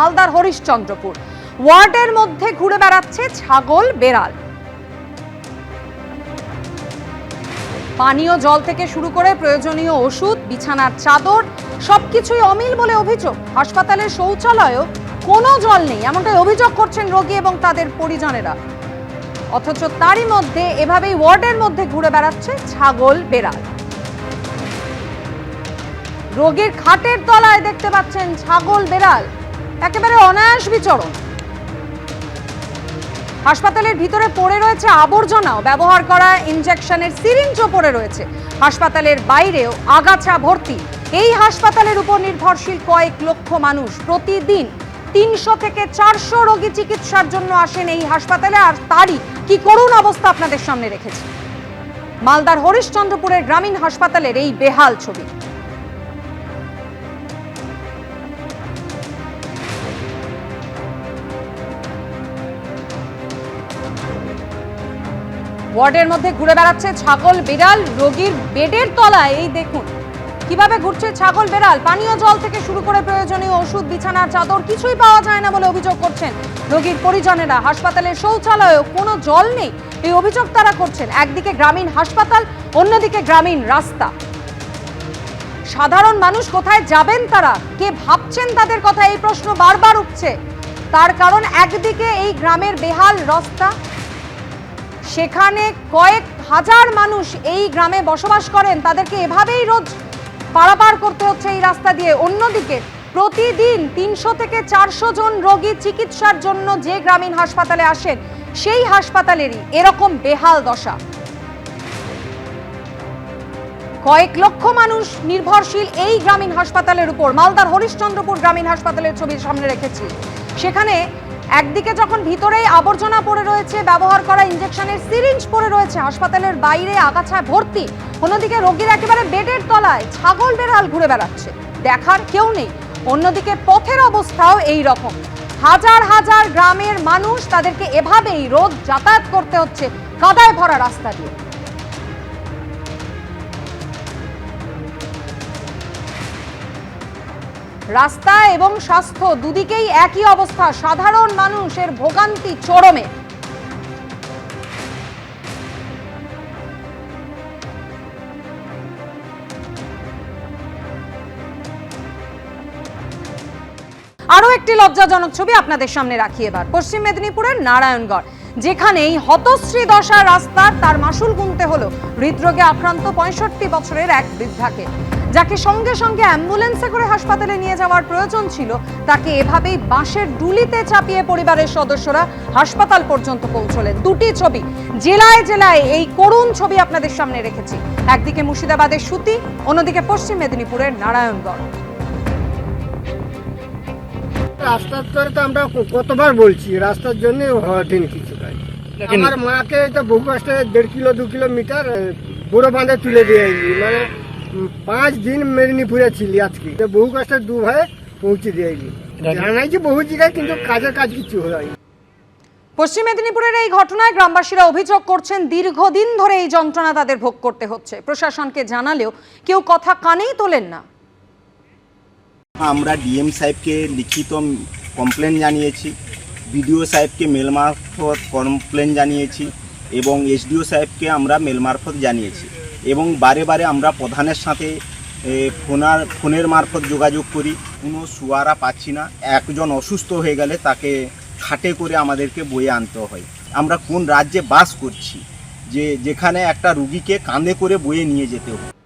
মালদার হরিশ্চন্দ্রপুর। ওয়ার্ডের মধ্যে ঘুরে বেড়াচ্ছে ছাগল বেড়াল। পানীয় জল থেকে শুরু করে প্রয়োজনীয় ওষুধ, বিছানার চাদর, সবকিছুই অমিল বলে অভিযোগ। হাসপাতালের শৌচালয়েও কোনো জল নেই, এমনটাই অভিযোগ করছেন রোগী এবং তাদের পরিজনেরা। অথচ তারই মধ্যে এভাবেই ওয়ার্ডের মধ্যে ঘুরে বেড়াচ্ছে ছাগল বেড়াল। রোগীর খাটের তলায় দেখতে পাচ্ছেন ছাগল বেড়াল। একেবারে অনায়াস বিচরণ। হাসপাতালের ভিতরে পড়ে রয়েছে আবর্জনাও। ব্যবহার করা ইনজেকশনের সিরিঞ্জও পড়ে রয়েছে। হাসপাতালের বাইরেও আগাছা ভর্তি। এই হাসপাতালের উপর নির্ভরশীল কয়েক লক্ষ মানুষ প্রতিদিন তিনশো থেকে চারশো রোগী চিকিৎসার জন্য আসেন এই হাসপাতালে। আর তারই কি করুণ অবস্থা আপনাদের সামনে রেখেছে। মালদার হরিশ্চন্দ্রপুরের গ্রামীণ হাসপাতালের এই বেহাল ছবি। ওয়ার্ডের মধ্যে ঘুরে বেড়াচ্ছে ছাগল বিড়াল। রোগীর বেডের তলায়, এই দেখুন, কীভাবে ঘুরছে ছাগল বেড়াল। পানীয় জল থেকে শুরু করে প্রয়োজনীয় ওষুধ, বিছানার চাদর কিছুই পাওয়া যায় না বলে অভিযোগ করছেন রোগীর পরিজনেরা। হাসপাতালের শৌচালয়েও কোনো জল নেই, এই অভিযোগ তারা করছেন। একদিকে গ্রামীণ হাসপাতাল, অন্যদিকে গ্রামীণ রাস্তা। সাধারণ মানুষ কোথায় যাবেন তারা? কে ভাবছেন তাদের কথা? এই প্রশ্ন বারবার উঠছে। তার কারণ একদিকে এই গ্রামের বেহাল রাস্তা সেখানে কয়েক হাজার মানুষ এই গ্রামে বসবাস করেন। তাদেরকে এভাবেই রোজ পারাপার করতে হচ্ছে এই রাস্তা দিয়ে। অন্যদিকে প্রতিদিন তিনশো থেকে চারশো জন রোগী চিকিৎসার জন্য যে গ্রামীণ হাসপাতালে আসেন, সেই হাসপাতালেরই এরকম বেহাল দশা। কয়েক লক্ষ মানুষ নির্ভরশীল এই গ্রামীণ হাসপাতালের উপর, মালদার হরিশ্চন্দ্রপুর গ্রামীণ হাসপাতালের ছবি সামনে রেখেছি। সেখানে একদিকে যখন ভিতরেই আবর্জনা পড়ে রয়েছে, ব্যবহার করা ইনজেকশনের সিরিঞ্জ পড়ে রয়েছে, হাসপাতালের বাইরে আগাছায় ভর্তি, অন্যদিকে রোগীর একেবারে বেডের তলায় ছাগল বেড়াল ঘুরে বেড়াচ্ছে। দেখার কেউ নেই, অন্যদিকে পথের অবস্থাও এই রকম হাজার হাজার গ্রামের মানুষ তাদেরকে এভাবেই রোদ যাতায়াত করতে হচ্ছে, কাদায় ভরা রাস্তা দিয়ে। রাস্তা এবং স্বাস্থ্য দুদিকেই একই অবস্থা। সাধারণ মানুষের ভোগান্তি চরমে। আরও একটি লজ্জাজনক ছবি আপনাদের সামনে রাখি এবার। পশ্চিম মেদিনীপুরের নারায়ণগড় যেখানে এই হতশ্রী দশা রাস্তার তার মাসুল গুনতে হলো। হৃদরোগে আক্রান্ত পঁয়ষট্টি বছরের এক বৃদ্ধাকে। যাকে সঙ্গে সঙ্গে অ্যাম্বুলেন্সে করে হাসপাতালে নিয়ে যাওয়ার প্রয়োজন ছিল তাকে এভাবেই বাঁশের ডুলিতে চাপিয়ে পরিবারের সদস্যরা হাসপাতাল পর্যন্ত পৌঁছলেন। দুটি ছবি জেলায় জেলায় এই করুণ ছবি আপনাদের সামনে রেখেছি। একদিকে মুর্শিদাবাদের সুতি অন্যদিকে পশ্চিম মেদিনীপুরের নারায়ণগড়। রাস্তার তো আমরা কতবার বলছি রাস্তার জন্য কিছু কাজ আমার মাকে তো বহু কষ্টে দেড় কিলো দু কিলোমিটার বুড়ো বাঁধে তুলে দিয়ে মানে পাঁচ দিন মেদিনীপুরে ছিলি আজকে। বহু কষ্টে দু ভাই পৌঁছে দিয়ে আইলি জানাইছি বহু জায়গায় কিন্তু কাজের কাজ কিছু হয়নি পশ্চিম মেদিনীপুরের এই ঘটনায় গ্রামবাসীরা অভিযোগ করছেন দীর্ঘদিন ধরে এই যন্ত্রণা তাদের ভোগ করতে হচ্ছে। প্রশাসনকে জানালেও কেউ কথা কানেই তোলেন না। আমরা ডিএম সাহেবকে লিখিত কমপ্লেন জানিয়েছি বিডিও সাহেবকে মেল মারফত কমপ্লেন জানিয়েছি এবং এসডিও সাহেবকে আমরা মেল মারফত জানিয়েছি। এবং বারে বারে আমরা প্রধানের সাথে ফোনার, ফোনের মারফত যোগাযোগ করি। কোনো সুয়ারা পাচ্ছি না। একজন অসুস্থ হয়ে গেলে তাকে খাটে করে আমাদেরকে বয়ে আনতে হয়। আমরা কোন রাজ্যে বাস করছি? যে, যেখানে একটা রুগীকে কাঁধে করে বয়ে নিয়ে যেতে হয়।